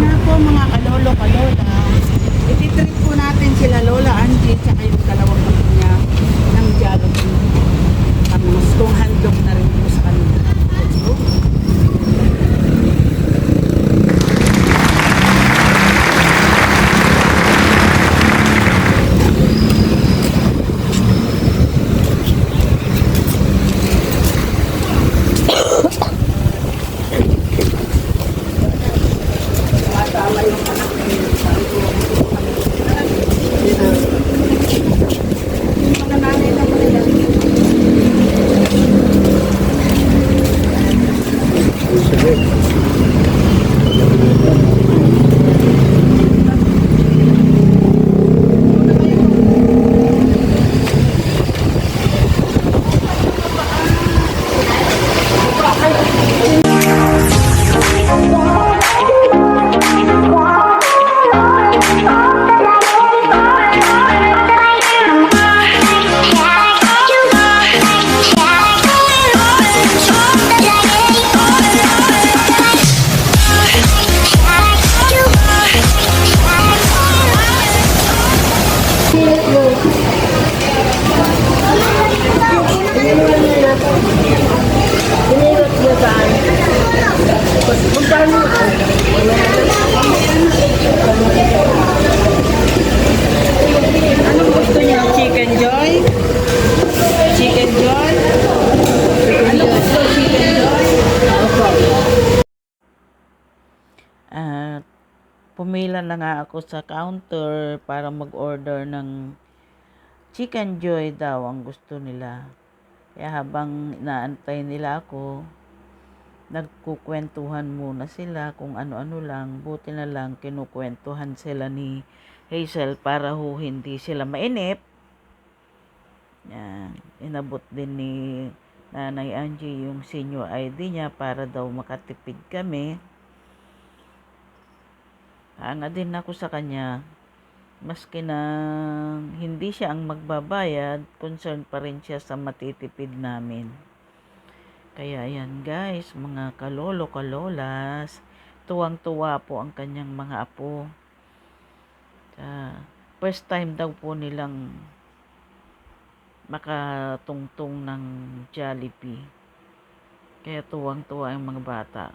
nga po mga kalolo, kalola. Ititrip po natin sila Lola Angie tsaka yung dalawang apo niya ng Jollibee. Tapos kung handog na rin na nga ako sa counter para mag-order ng chicken joy daw ang gusto nila. Kaya habang inaantay nila ako, nagkukwentuhan muna sila kung ano-ano lang. Buti na lang kinukwentuhan sila ni Hazel para ho hindi sila mainip. Yan. Inabot din ni Nanay Angie yung senior ID niya para daw makatipid kami. Hanga din ako sa kanya. Maski na hindi siya ang magbabayad, concerned pa rin siya sa matitipid namin. Kaya yan guys, mga kalolo kalolas, tuwang-tuwa po ang kanyang mga apo. Sa first time daw po nilang makatungtong ng Jollibee. Kaya tuwang-tuwa ang mga bata.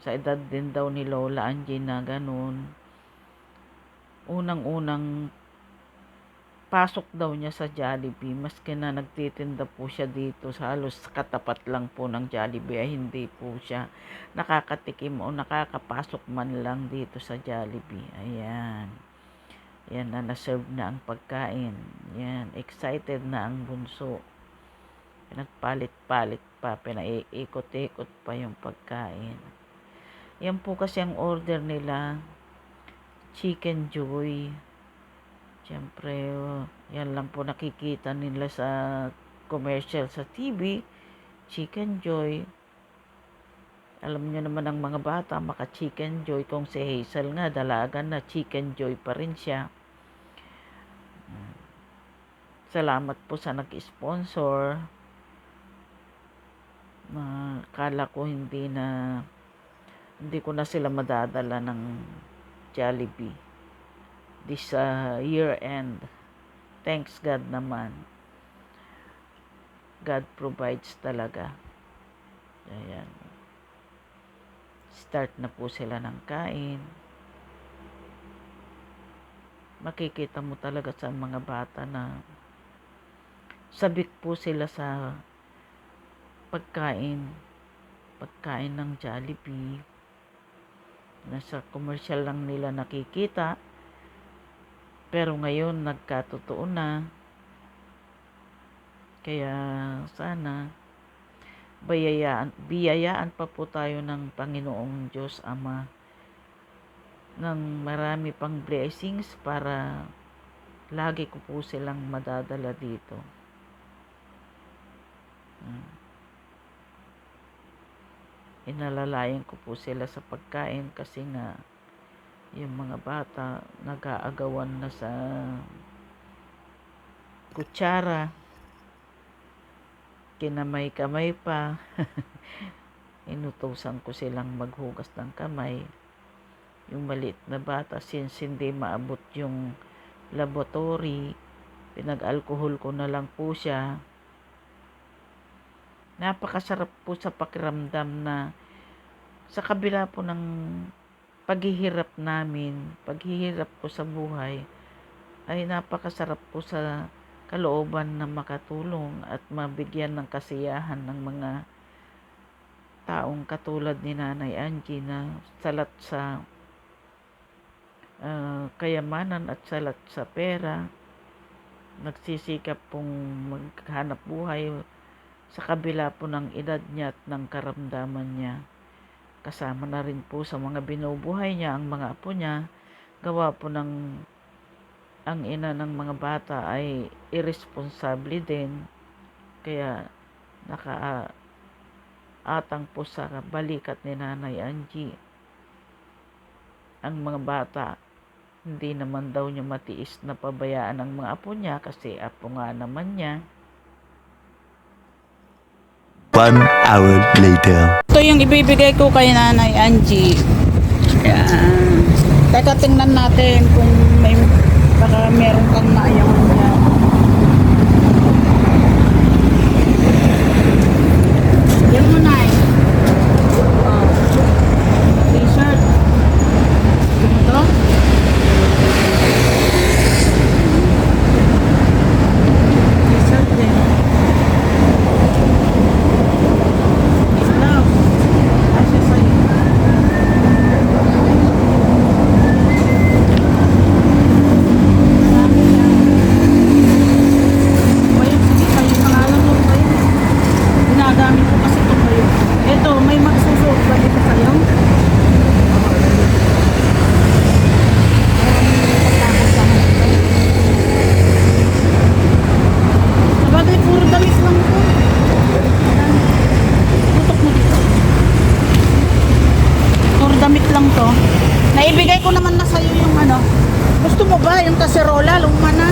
Sa edad din daw ni Lola Angie na ganun. Unang-unang pasok daw niya sa Jollibee. Maski na nagtitinda po siya dito sa halos katapat lang po ng Jollibee ay hindi po siya nakakatikim o nakakapasok man lang dito sa Jollibee. Ayan. Yan na na-serve na ang pagkain. Yan. Excited na ang bunso. Pinagpalit-palit pa. Pinaiikot-ikot pa yung pagkain. Yan po kasi ang order nila. Chicken Joy. Siyempre, oh, yan lang po nakikita nila sa commercial sa TV. Chicken Joy. Alam niyo naman ang mga bata, maka Chicken Joy. Kung si Hazel nga, dalaga na Chicken Joy pa rin siya. Salamat po sa nag-sponsor. Ma, kala ko hindi na hindi ko na sila madadala ng Jollibee this uh, year end. Thanks God naman. God provides talaga. Ayan. Start na po sila ng kain. Makikita mo talaga sa mga bata na sabik po sila sa pagkain. Pagkain ng Jollibee. Nasa commercial lang nila nakikita. Pero ngayon nagkatotoo na. Kaya sana bayayaan, biyayaan pa po tayo ng Panginoong Diyos Ama ng marami pang blessings para lagi ko po silang madadala dito. Hmm. Inalalayan ko po sila sa pagkain kasi nga yung mga bata nag-aagawan na sa kutsara. Kinamay-kamay pa. Inutusan ko silang maghugas ng kamay. Yung maliit na bata since hindi maabot yung laboratory pinag-alcohol ko na lang po siya napakasarap po sa pakiramdam na sa kabila po ng paghihirap namin paghihirap ko sa buhay ay napakasarap po sa kalooban na makatulong at mabigyan ng kasiyahan ng mga taong katulad ni Nanay Angie na salat sa ah, kayamanan at salat sa pera. Nagsisikap pong maghanap buhay sa kabila po ng edad niya at ng karamdaman niya kasama na rin po sa mga binubuhay niya ang mga apo niya. Gawa po ng ang ina ng mga bata ay irresponsable din. Kaya naka atang po sa balikat ni Nanay Angie. Ang mga bata hindi naman daw niya matiis na pabayaan ang mga apo niya kasi apo nga naman niya One hour later. Ito yung ibibigay ko kay Nanay Angie. Yan. Teka, tingnan natin kung may baka meron kang maayawan niya. Yan mo, Nay. Oh. T-shirt. Ito. T-shirt din. Love. Asya sa'yo. Marami yan. Bayo, sige kayo. Pangalan mo kayo. Ginagamit ko kasi ito kayo. Ito, may magsusuot ba dito kayo? Sabagay, puro damit lang ito. Ayan. Tutok mo dito. Puro damit lang to. Naibigay ko naman na sa'yo yung ano. Gusto mo ba yung kaserola? Luma na.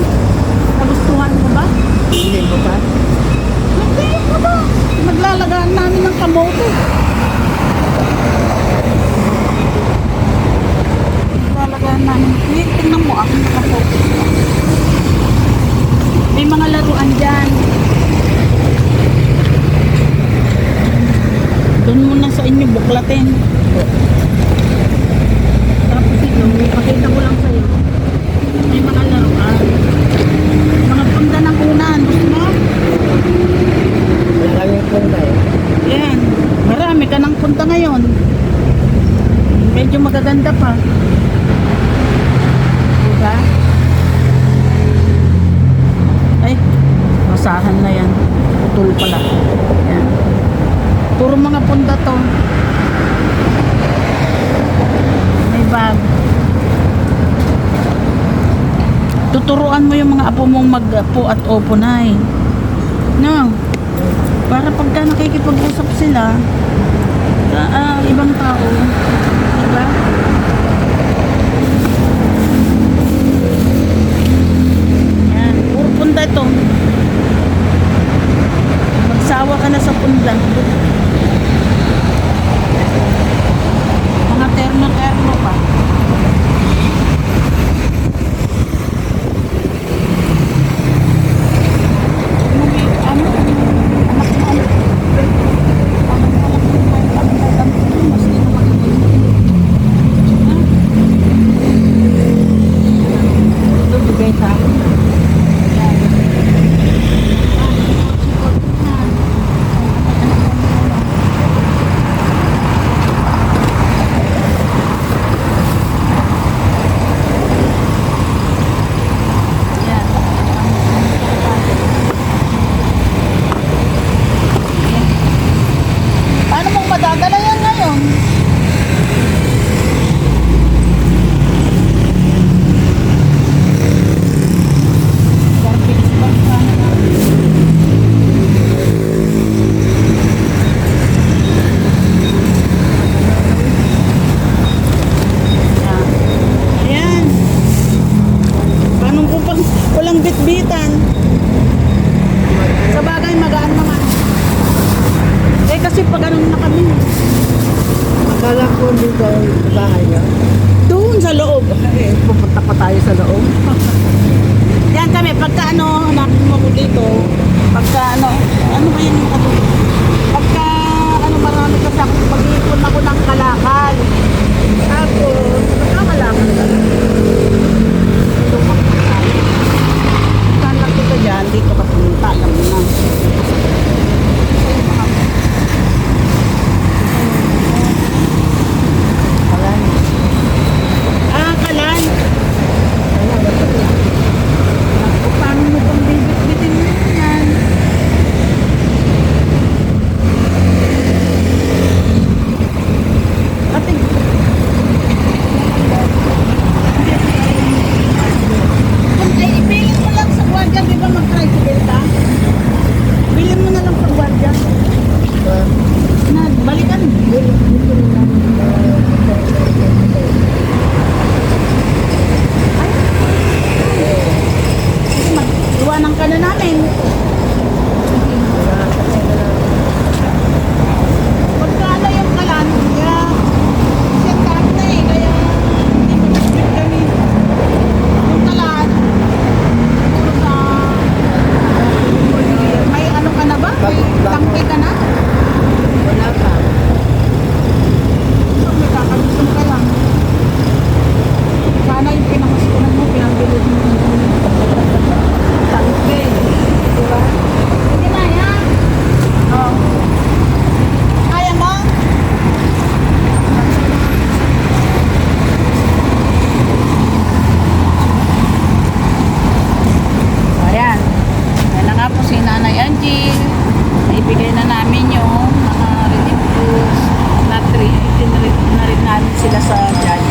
Nagustuhan mo ba? hindi mo ba? Hindi mo ba? Naglalagaan namin ng kamote. Naglalagaan namin. Wait, tingnan mo ako nakafocus ka. May mga laruan dyan. Doon muna sa inyo buklatin. Tapos ito, ipakita ko lang sa'yo. May mga laruan. Mga punda ng unan. Gusto mo? Yan. Marami ka ng punta ngayon. Medyo magaganda pa. Diba? Ay, masahan na yan. Putol pala. Puro mga punta to. May bag. Tuturuan mo yung mga apo mong mag-apo at opo na eh. No. Para pagka nakikipag-usap sila sa ah, ibang tao, diba? Yan, puro punda ito. Magsawa ka na sa punda. kasi pag anong na kami. Akala ko dito sa bahay niya. Doon sa loob. Eh, pupunta pa tayo sa loob. Yan kami, pagka ano, hanapin mo ko dito, pagka ano, ano ba yun yung katulog? Pagka ano, marami kasi ako, pag-iipon ako ng kalakal. Tapos, ng kano namin. Angie, naibigay na namin yung mga relief goods na rin, na rin namin sila sa judge.